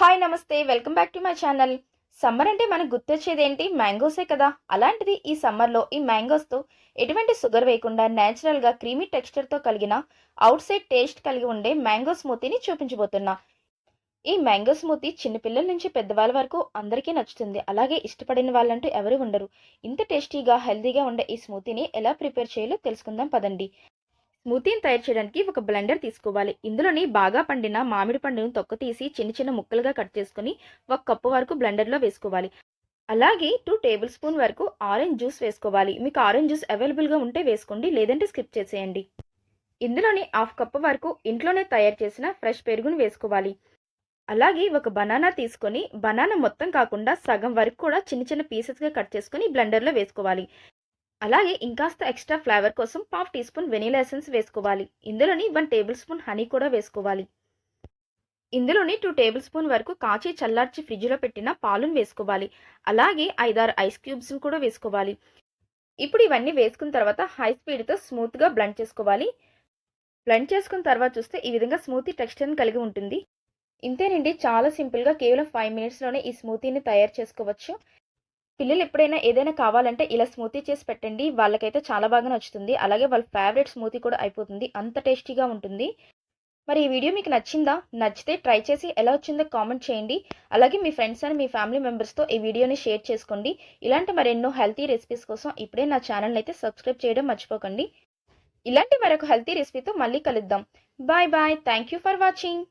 Hi నమస్తే. Welcome back to my channel. Summer అంటే మనకు గుర్తొచ్చేది ఏంటి మ్యాంగోసే కదా. అలాంటిది ఈ సమ్మర్లో ఈ మ్యాంగోస్తో ఎటువంటి షుగర్ వేయకుండా న్యాచురల్గా క్రీమీ టెక్స్చర్తో కలిగిన అవుట్ సైడ్ టేస్ట్ కలిగి ఉండే మ్యాంగో స్మూతీని చూపించబోతున్నా. ఈ మ్యాంగో స్మూతీ చిన్నపిల్లల నుంచి పెద్దవాళ్ళ వరకు అందరికీ నచ్చుతుంది. అలాగే ఇష్టపడిన వాళ్ళంటూ ఎవరు ఉండరు. ఇంత టేస్టీగా హెల్తీగా ఉండే ఈ స్మూతీని ఎలా ప్రిపేర్ చేయాలో తెలుసుకుందాం పదండి. స్మూతీని తయారు చేయడానికి ఒక బ్లెండర్ తీసుకోవాలి. ఇందులోని బాగా పండిన మామిడి పండును తొక్క తీసి చిన్న చిన్న ముక్కలుగా కట్ చేసుకుని ఒక కప్పు వరకు బ్లెండర్లో వేసుకోవాలి. అలాగే టూ టేబుల్ స్పూన్ వరకు ఆరెంజ్ జ్యూస్ వేసుకోవాలి. మీకు ఆరెంజ్ జ్యూస్ అవైలబుల్గా ఉంటే వేసుకోండి లేదంటే స్కిప్ చేసేయండి. ఇందులోని హాఫ్ కప్పు వరకు ఇంట్లోనే తయారు చేసిన ఫ్రెష్ పెరుగును వేసుకోవాలి. అలాగే ఒక బనానా తీసుకొని బనానా మొత్తం కాకుండా సగం వరకు కూడా చిన్న చిన్న పీసెస్గా కట్ చేసుకొని బ్లెండర్లో వేసుకోవాలి. అలాగే ఇంకాస్త ఎక్స్ట్రా ఫ్లేవర్ కోసం పావు టీ స్పూన్ వెనీలా ఎసెన్స్ వేసుకోవాలి. ఇందులోని వన్ టేబుల్ స్పూన్ హనీ కూడా వేసుకోవాలి. ఇందులోని టూ టేబుల్ స్పూన్ వరకు కాచి చల్లార్చి ఫ్రిడ్జ్లో పెట్టిన పాలును వేసుకోవాలి. అలాగే ఐదారు ఐస్ క్యూబ్స్ని కూడా వేసుకోవాలి. ఇప్పుడు ఇవన్నీ వేసుకున్న తర్వాత హై స్పీడ్తో స్మూత్గా బ్లండ్ చేసుకోవాలి. బ్లండ్ చేసుకున్న తర్వాత చూస్తే ఈ విధంగా స్మూతీ టెక్స్చర్ని కలిగి ఉంటుంది. ఇంతేనండి. చాలా సింపుల్గా కేవలం ఫైవ్ మినిట్స్లోనే ఈ స్మూతీని తయారు చేసుకోవచ్చు. పిల్లలు ఎప్పుడైనా ఏదైనా కావాలంటే ఇలా స్మూతీ చేసి పెట్టండి వాళ్ళకైతే చాలా బాగా నచ్చుతుంది. అలాగే వాళ్ళ ఫేవరెట్ స్మూతీ కూడా అయిపోతుంది. అంత టేస్టీగా ఉంటుంది. మరి ఈ వీడియో మీకు నచ్చిందా? నచ్చితే ట్రై చేసి ఎలా వచ్చిందో కామెంట్ చేయండి. అలాగే మీ ఫ్రెండ్స్ అండ్ మీ ఫ్యామిలీ మెంబర్స్తో ఈ వీడియోని షేర్ చేసుకోండి. ఇలాంటి మరెన్నో హెల్తీ రెసిపీస్ కోసం ఇప్పుడే నా ఛానల్ అయితే సబ్స్క్రైబ్ చేయడం మర్చిపోకండి. ఇలాంటి మరొక హెల్తీ రెసిపీతో మళ్ళీ కలుద్దాం. Bye bye thank you for watching